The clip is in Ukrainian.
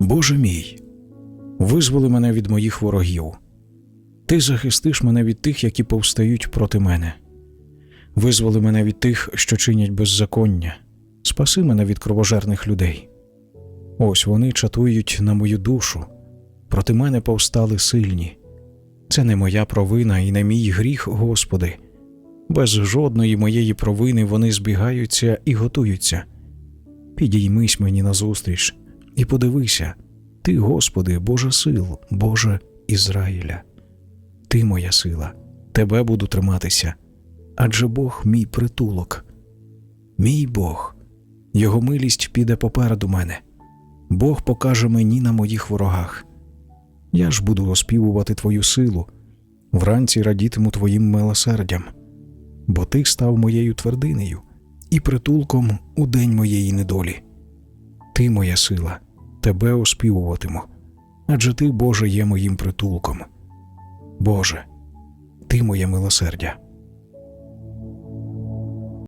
Боже мій, визволи мене від моїх ворогів. Ти захистиш мене від тих, які повстають проти мене. Визволи мене від тих, що чинять беззаконня, спаси мене від кровожерних людей. Ось вони чатують на мою душу, проти мене повстали сильні. Це не моя провина і не мій гріх, Господи. Без жодної моєї провини вони збігаються і готуються. Підіймись мені назустріч і подивися, Ти, Господи, Боже сил, Боже Ізраїля. Ти моя сила, Тебе буду триматися, адже Бог мій притулок. Мій Бог, Його милість піде попереду мене. Бог покаже мені на моїх ворогах. Я ж буду оспівувати Твою силу, вранці радітиму Твоїм милосердям, бо Ти став моєю твердинею і притулком у день моєї недолі. Ти моя сила, Тебе оспівуватиму, адже Ти, Боже, є моїм притулком. Боже, Ти моє милосердя.